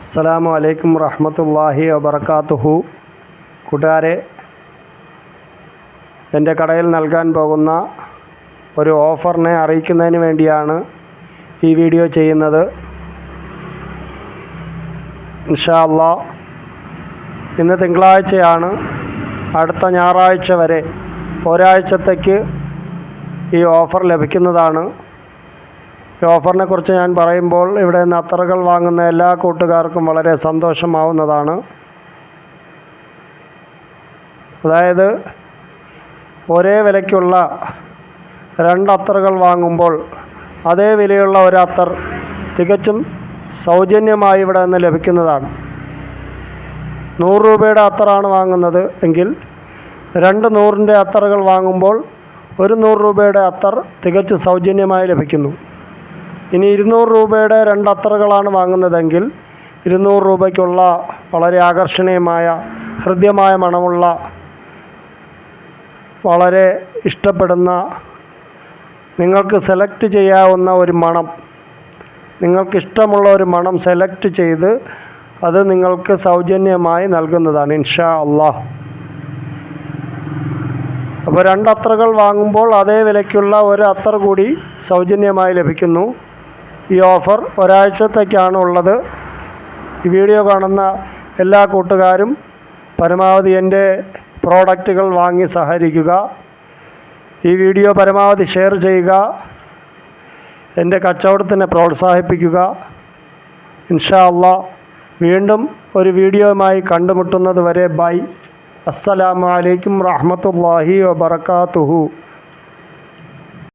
അസ്സലാമു അലൈക്കും റഹ്മത്തുള്ളാഹി വബർക്കാത്തുഹു കൂട്ടുകാരെ എന്റെ കടയിൽ നൽകാൻ പോകുന്ന ഒരു ഓഫറിനെ അറിയിക്കുന്നതിന് വേണ്ടിയാണ് ഈ വീഡിയോ ചെയ്യുന്നത്. ഇൻഷാ അള്ളാ ഇന്ന് തിങ്കളാഴ്ചയാണ്. അടുത്ത ഞായറാഴ്ച വരെ ഒരാഴ്ചത്തേക്ക് ഈ ഓഫർ ലഭിക്കുന്നതാണ്. ഈ ഓഫറിനെ കുറിച്ച് ഞാൻ പറയുമ്പോൾ ഇവിടെ നിന്ന് അത്തറുകൾ വാങ്ങുന്ന എല്ലാ കൂട്ടുകാർക്കും വളരെ സന്തോഷമാവുന്നതാണ്. അതായത് ഒരേ വിലയ്ക്കുള്ള രണ്ട് അത്തറുകൾ വാങ്ങുമ്പോൾ അതേ വിലയുള്ള ഒരു അത്തർ തികച്ചും സൗജന്യമായി ഇവിടെ നിന്ന് ലഭിക്കുന്നതാണ്. നൂറ് രൂപയുടെ അത്തറാണ് വാങ്ങുന്നത് എങ്കിൽ രണ്ട് നൂറിന്റെ അത്തറുകൾ വാങ്ങുമ്പോൾ ഒരു നൂറ് രൂപയുടെ അത്തർ തികച്ചും സൗജന്യമായി ലഭിക്കുന്നു. ഇനി ഇരുന്നൂറ് രൂപയുടെ രണ്ട് അത്തറുകളാണ് വാങ്ങുന്നതെങ്കിൽ ഇരുന്നൂറ് രൂപയ്ക്കുള്ള വളരെ ആകർഷണീയമായ ഹൃദ്യമായ മണമുള്ള വളരെ ഇഷ്ടപ്പെടുന്ന നിങ്ങൾക്ക് സെലക്ട് ചെയ്യാവുന്ന ഒരു മണം. നിങ്ങൾക്കിഷ്ടമുള്ള ഒരു മണം സെലക്ട് ചെയ്ത് അത് നിങ്ങൾക്ക് സൗജന്യമായി നൽകുന്നതാണ് ഇൻഷാ അള്ളാഹ് അപ്പോൾ രണ്ട് വാങ്ങുമ്പോൾ അതേ വിലയ്ക്കുള്ള ഒരു അത്തർ കൂടി സൗജന്യമായി ലഭിക്കുന്നു. ഈ ഓഫർ ഒരാഴ്ചത്തേക്കാണ് ഉള്ളത് ഈ വീഡിയോ കാണുന്ന എല്ലാ കൂട്ടുകാരും പരമാവധി എന്റെ പ്രോഡക്റ്റുകൾ വാങ്ങി സഹകരിക്കുക. ഈ വീഡിയോ പരമാവധി ഷെയർ ചെയ്യുക. എന്റെ കച്ചവടത്തിനെ പ്രോത്സാഹിപ്പിക്കുക. ഇൻഷാ അള്ളാ വീണ്ടും ഒരു വീഡിയോയുമായി കണ്ടുമുട്ടുന്നത് വരെ ബൈ. അസ്സലാമലൈക്കും അലൈക്കും റഹ്മത്തുള്ളാഹി വബർക്കാത്തുഹു